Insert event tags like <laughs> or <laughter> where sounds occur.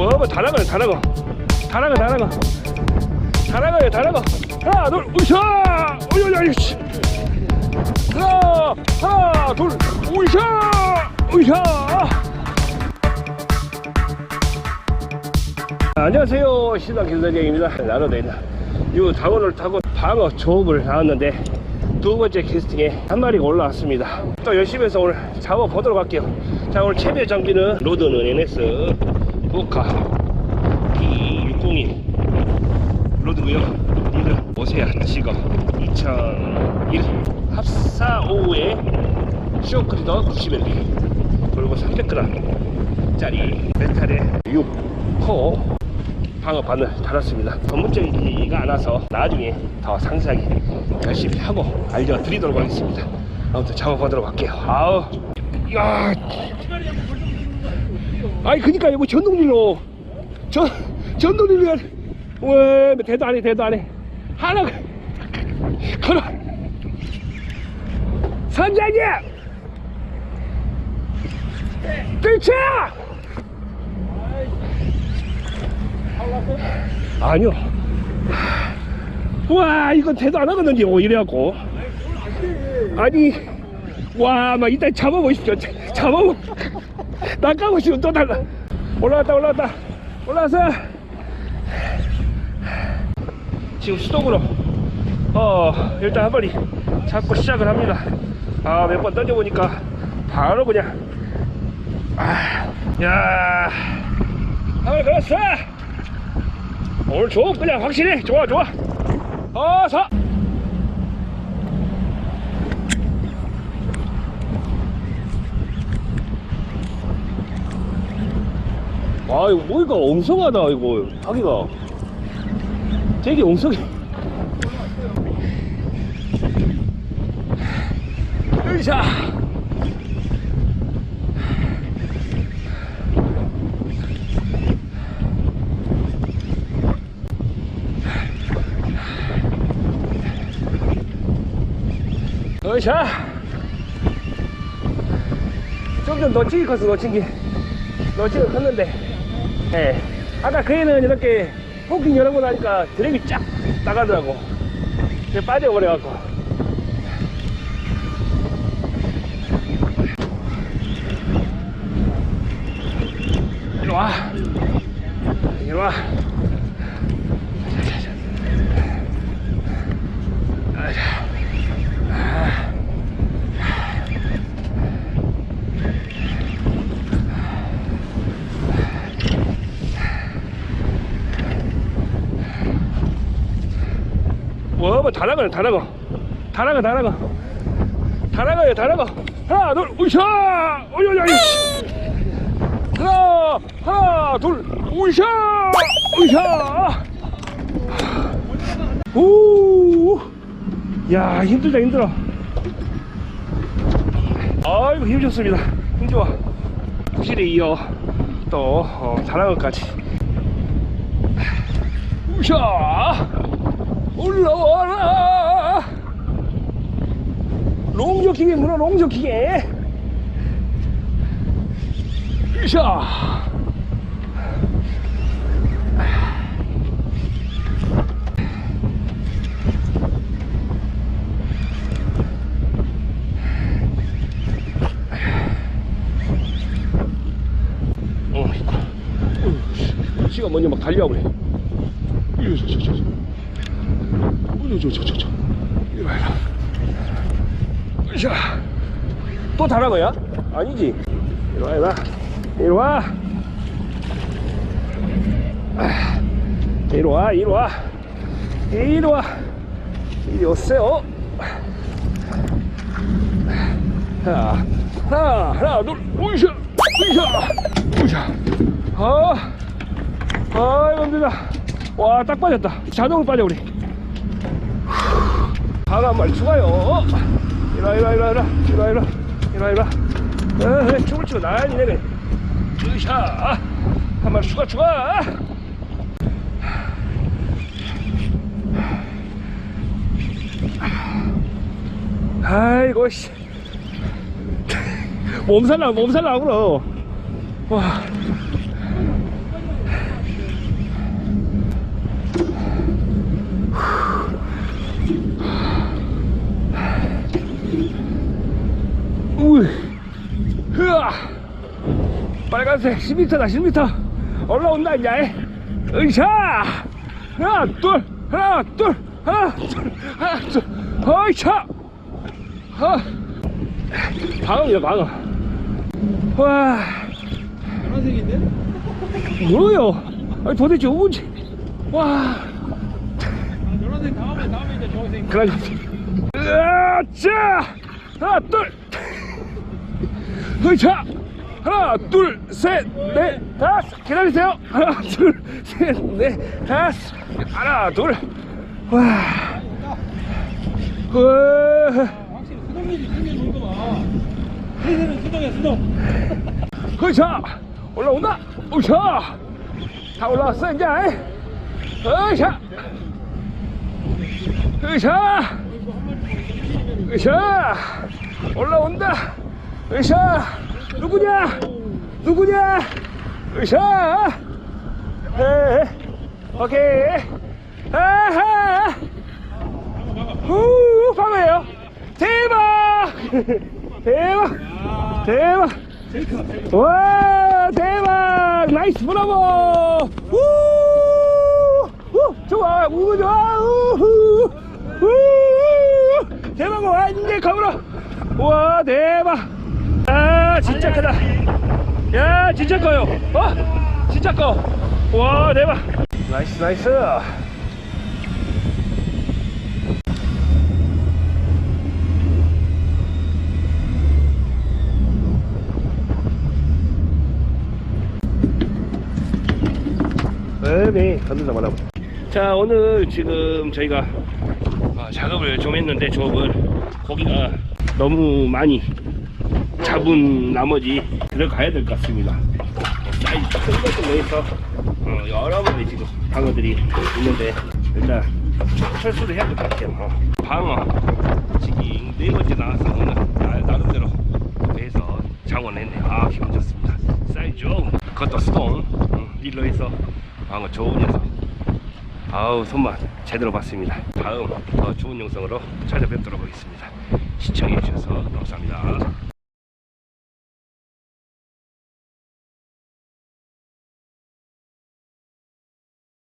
뭐, 뭐, 다 나가네, 다 나가. 다 나가, 다 나가. 다 나가요, 다 나가. 하나, 둘, 으쌰! 어이, 씨. 하나, 하나, 둘, 으쌰! 으쌰! 아, 안녕하세요. 신당 김사장입니다. 나로데입니다. 이 당원을 타고 방어 조업을 나왔는데 두 번째 캐스팅에 한 마리가 올라왔습니다. 또 열심히 해서 오늘 잡아보도록 할게요. 자, 오늘 최대 장비는 로드는 NS 보카 P601 로드고요. 니는 오세야 지거 2001 합사 5에 쇼크리더 90mm 그리고 300g 짜리 메탈에 6코 방어 바늘 달았습니다. 전문적이지가 않아서 나중에 더 상세하게 열심히 하고 알려드리도록 하겠습니다. 아무튼 잡아보도록 할게요. 아우, 야, 아니 그니까 이거 전동릴로 전 전동릴로 왜 대도 안 해, 대도 안 해. 하나 그럼 선장님, 들쳐! 아니요. 와, 이거 대도 안 하거든요. 이래갖고. 아니, 와, 막 이따 잡아보십시오. 자- 잡아보. 낚아보시면 또 달라. 올라왔다, 올라왔다. 올라와서. 지금 수동으로, 어, 일단 한 마리 잡고 시작을 합니다. 아, 몇 번 던져보니까 바로 그냥, 아, 야, 한번 걸었어! 오늘 좋 그냥 확실해 좋아 좋아 어서 아 이거 뭐니까 엉성하다 이거. 하기가. 되게 엉성해. 으이샤! 어샤! 좀좀 놓치기 컸어 놓치기. 놓치기 컸는데 예. 아까 그 애는 이렇게 포킹 열어보고 나니까 드랙이 쫙 나가더라고. 빠져버려갖고. 이리 와. 이리 와. 와, 뭐, 다 나가네, 다 나가. 다 나가, 다 나가. 다 나가요, 다 나가. 하나, 둘, 어이, 어이. 하나, 하나, 둘, 으쌰! 으쌰! 오! 야, 힘들다, 힘들어. 아이고, 힘 좋습니다. 힘 좋아. 구실에 이어 또, 어, 다나가까지. 으쌰! 올라와라 롱저킹에 문어 롱저킹에 으쌰 어, 이거. 어, 씨가 먼저 막 달려오네. 이거, 저, 저. 어저 저. 저저 이리 와. 자. 또 거야? 아니지? 이리 와 이리 와. 이리 와. 아, 이리 와 이리 와. 이리 와. 이리 오세요. 하나 하나 하나 둘 오이샤 오이샤 오이샤. 아 아이고 힘들다 와 딱 빠졌다. 자동으로 빠져 우리 방어 한마리 추가요. 이리와 이리와 이리와 이리와 이리와 이리와 이리와 어, 그래 춤을 추고 난리네 으쌰 한 마리 추가 추가 아이고 씨. 몸살 나 몸살 나구나 와 우이, 흐아, 빨간색 10m다 10m 올라온다 이제. 으쌰, 하나 둘, 하나 둘, 하나 둘, 하나 둘, 어이차, 어, 방어이다 방어. 와, 파란색인데? 뭐요? 아니 도대체 뭔지. 와. 아, 노란색 다음에 다음에 이제. 그러지. 으아, 자! 하나, 둘! 으차! 하나, 둘, 셋, 넷, 다섯! 기다리세요! 하나, 둘, 셋, 넷, 다섯! 하나, 둘! 와! 와! 확실히 수동일이 생긴 놀더만. 세세는 수동이야 수동. 으차! 올라온다! 으차! 다 올라왔어, 이제! 으차! 으차! 으쌰 올라온다 으쌰 누구냐? 누구냐? 으쌰! 에 오케이. 아하! 후 방어예요. 대박! <laughs> 대박! 대박! 와 대박! 나이스 브라보! 우 우, 좋아. 우 좋아. 우후. 우 대박 와 이제 가보라 와 대박 아 진짜 크다. 야 진짜 커요. 어? 진짜 커와 대박. 나이스 나이스. 네, 건들다 말아보. 자, 오늘 지금 저희가 아, 작업을 좀 했는데 조업을 고기가 너무 많이 잡은 나머지 들어가야 될 것 같습니다. 사이즈 큰 것을 내서 어, 여러 마리 지금 방어들이 있는데 일단 철수를 해야 될 것 같아요. 어, 방어 지금 네 번째 나와서 오늘 나, 나름대로 배에서 장원했네요. 아 기분 좋습니다. 사이즈 그것도 스톤 음, 릴러에서 방어 좋은 녀석 아우 손맛 제대로 봤습니다. 다음 더 좋은 영상으로 찾아뵙도록 하겠습니다. 시청해 주셔서 감사합니다.